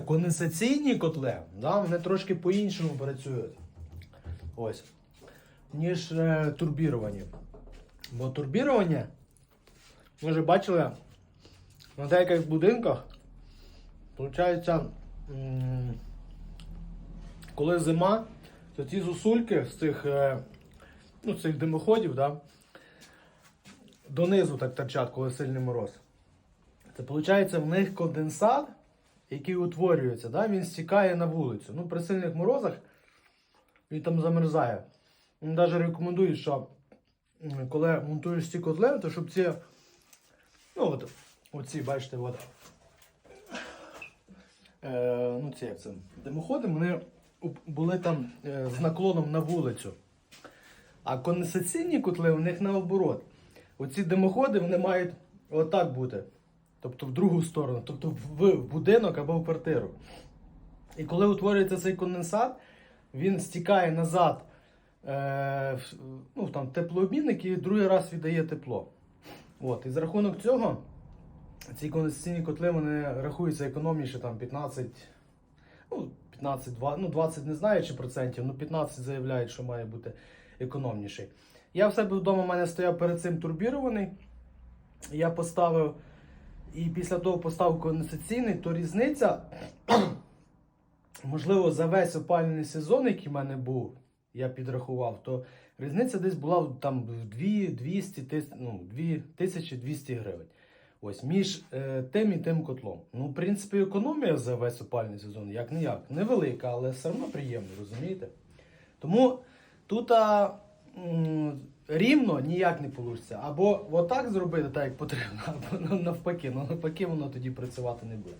Конденсаційні котли, да, вони трошки по-іншому працюють. Ось. Ніж е, турбіровані. Бо турбірування, ви вже бачили, на деяких будинках, виходить, коли зима, то ці зусульки з цих, е, ну, цих димоходів, да, донизу так торчать, коли сильний мороз. Це виходить в них конденсат, який утворюється, да, він стікає на вулицю. Ну, при сильних морозах він там замерзає. Навіть рекомендують, що коли монтуєш ці котли, то щоб ці, ну от, оці, бачите, от, е, ну ці як це, димоходи, вони були там е, з наклоном на вулицю. А конденсаційні котли у них наоборот. Оці димоходи вони мають отак бути. Тобто в другу сторону, тобто в будинок або в квартиру. І коли утворюється цей конденсат, він стікає назад е, ну, там, теплообмінник і другий раз віддає тепло. От. І за рахунок цього ці конденсаційні котли вони рахуються економніше там 15, ну, 15, 20, ну 20 не знаю чи процентів, ну 15 заявляють, що має бути економніший. Я в себе вдома в мене стояв перед цим турбірований. Я поставив і після того поставив конденсаційний, то різниця, можливо, за весь опалювальний сезон, який в мене був, я підрахував, то різниця десь була в- там 200, ну, 2200 гривень. Ось між е, тим і тим котлом. Ну, в принципі, економія за весь опальний сезон, як не як. Невелика, але все одно приємно, розумієте? Тому тут а, рівно ніяк не вийде. Або отак зробити, так як потрібно, або навпаки. Ну навпаки воно тоді працювати не буде.